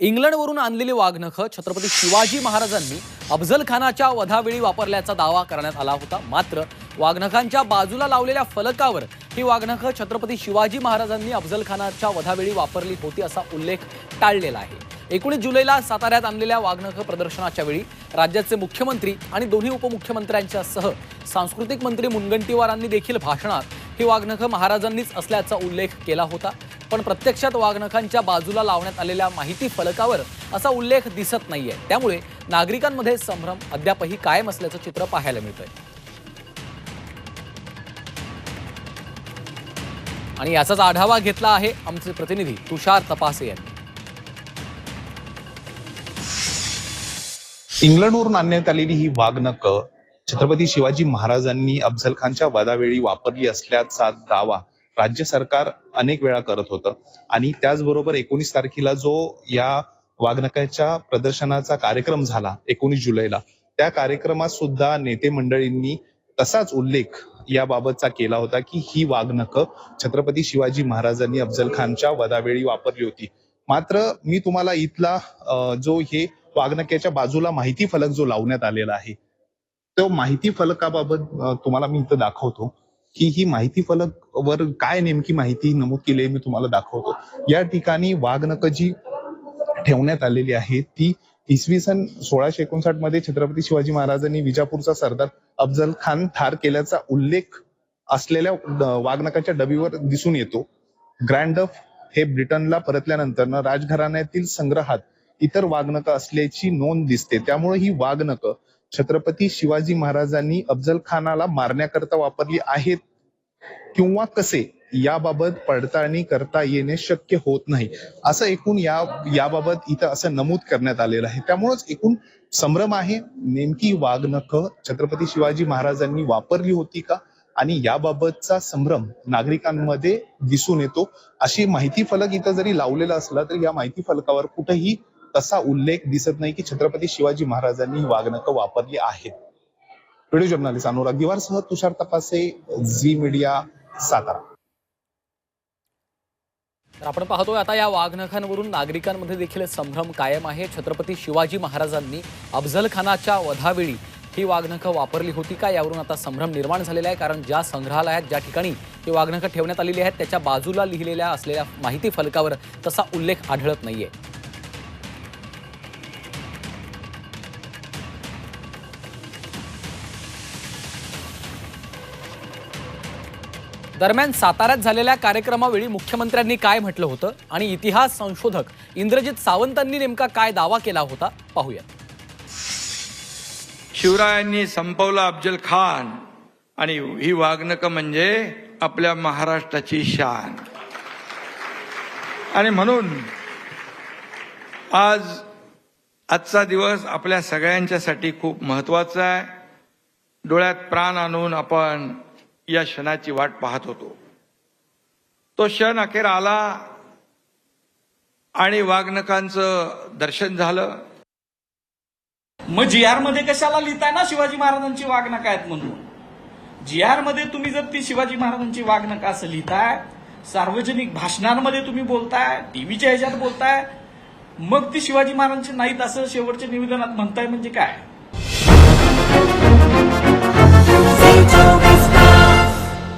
इंग्लंडवरून आणलेली वाघनखं छत्रपती शिवाजी महाराजांनी अफजलखानाच्या वधावेळी वापरल्याचा दावा करण्यात आला होता. मात्र वाघनखांच्या बाजूला लावलेल्या फलकावर ही वाघनखं छत्रपती शिवाजी महाराजांनी अफजलखानाच्या वधावेळी वापरली होती असा उल्लेख टाळलेला आहे. एकोणीस जुलैला साताऱ्यात आणलेल्या वाघनखं प्रदर्शनाच्या वेळी राज्याचे मुख्यमंत्री आणि दोन्ही उपमुख्यमंत्र्यांच्या सह सांस्कृतिक मंत्री मुनगंटीवारांनी देखील भाषणात ही वाघनखं महाराजांनीच असल्याचा उल्लेख केला होता. पण प्रत्यक्षात वाघनखांच्या बाजूला लावण्यात आलेल्या माहिती फलकावर असा उल्लेख दिसत नाहीये. त्यामुळे नागरिकांमध्ये संभ्रम अद्यापही कायम असल्याचं चित्र पाहायला मिळतंय. आणि याचाच आढावा घेतला आहे आमचे प्रतिनिधी तुषार तपासे यांनी. इंग्लंडवरून आणण्यात आलेली ही वाघनक छत्रपती शिवाजी महाराजांनी अफझल खानच्या वधावेळी वापरली असल्याचा दावा राज्य सरकार अनेक वेळा करत होतं. आणि त्याचबरोबर एकोणीस तारखेला जो या वाघनकाच्या प्रदर्शनाचा कार्यक्रम झाला एकोणीस जुलैला त्या कार्यक्रमात सुद्धा नेते मंडळींनी तसाच उल्लेख याबाबतचा केला होता की ही वाघनक छत्रपती शिवाजी महाराजांनी अफजल खानच्या वधावेळी वापरली होती. मात्र मी तुम्हाला इथला जो हे वाघनक्याच्या बाजूला माहिती फलक जो लावण्यात आलेला आहे तो माहिती फलकाबाबत तुम्हाला मी इथं दाखवतो. की ही माहिती फलक वर काय नेमकी माहिती नमूद केली आहे मी तुम्हाला दाखवतो. या ठिकाणी वाघनक जी ठेवण्यात आलेली आहे. ती इसवी सन सोळाशे एकोणसाठमध्ये छत्रपती शिवाजी महाराजांनी विजापूरचा सरदार अफजल खान ठार केल्याचा उल्लेख असलेल्या वाघनकाच्या डबीवर दिसून येतो. ग्रँडफ हे ब्रिटनला परतल्यानंतर राजघराण्यातील संग्रहात इतर वाघनक असल्याची नोंद दिसते. त्यामुळे ही वाघनक छत्रपती शिवाजी महाराजांनी अफजल खानाला मारण्याकरता वापरली आहेत किंवा कसे याबाबत पडताळणी करता येणे शक्य होत नाही. असं एकूण या याबाबत इथं असं नमूद करण्यात आलेलं आहे. त्यामुळेच एकूण संभ्रम आहे. नेमकी वाघनख छत्रपती शिवाजी महाराजांनी वापरली होती का? आणि याबाबतचा संभ्रम नागरिकांमध्ये दिसून येतो. अशी माहिती फलक इथं जरी लावलेला असला तरी या माहिती फलकावर कुठेही तसा उल्लेख दिसत नाही की छत्रपती शिवाजी महाराजांनी ही वाघनखं वापरली आहेत. व्हिडिओ जर्नालिस्ट अनुराग दिवारसह तुषार तपासे झी मीडिया सातारा. तर आपण पाहतोय आता या वाघनखांवरून नागरिकांमध्ये देखील संभ्रम कायम आहे. छत्रपती शिवाजी महाराजांनी अफझल खानाच्या वधावेळी ही वाघनखं वापरली होती का? यावरून आता संभ्रम निर्माण झालेला आहे. कारण ज्या संग्रहालयात ज्या ठिकाणी ही वाघनखं ठेवण्यात आलेली आहेत त्याच्या बाजूला लिहिलेल्या असलेल्या माहिती फलकावर तसा उल्लेख आढळत नाहीये. दरम्यान साताऱ्यात झालेल्या कार्यक्रमावेळी मुख्यमंत्र्यांनी काय म्हटलं होतं आणि इतिहास संशोधक इंद्रजित सावंतांनी नेमका काय दावा केला होता पाहूया शिवरायांनी संपवला अफजल खान आणि ही वागणक म्हणजे आपल्या महाराष्ट्राची शान. आणि म्हणून आज आजचा दिवस आपल्या सगळ्यांच्यासाठी खूप महत्त्वाचा आहे. डोळ्यात प्राण आणून आपण या क्षणाची वाट पाहत होतो. तो क्षण अखेर आला आणि वाघनकांचं दर्शन झालं. मग जी आरमध्ये कशाला लिहिताय ना शिवाजी महाराजांची वाघनका आहेत म्हणून? जी आरमध्ये तुम्ही जर ती शिवाजी महाराजांची वाघनका असं लिहिताय सार्वजनिक भाषणांमध्ये तुम्ही बोलताय टीव्हीच्या ह्याच्यात बोलताय मग ती शिवाजी महाराजांची नाहीत असं शेवटच्या निवेदनात म्हणताय म्हणजे काय?